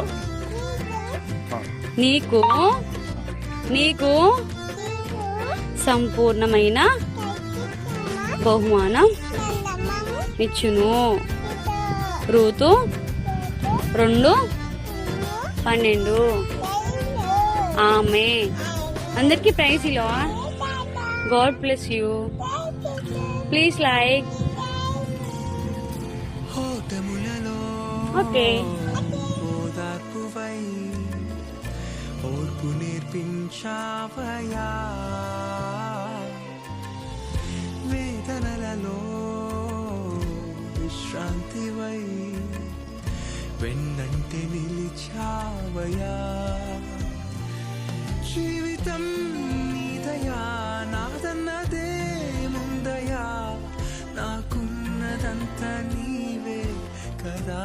నీకు? నీకు? నీకు సంపూర్ణమైన బహుమానం ఇచ్చును. రూతు రెండు పన్నెండు. ఆమె. అందరికి ప్రైజ్ ఇలా god bless you. Please like. Okay. ఓర్పు నేర్పించావయా వేదనలలో విశ్రాంతివై వెన్నంటే నిలిచావయా జీవితం నీదయా నాదన్నదే ముందయా. నాకున్నదంతా నీవే కదా.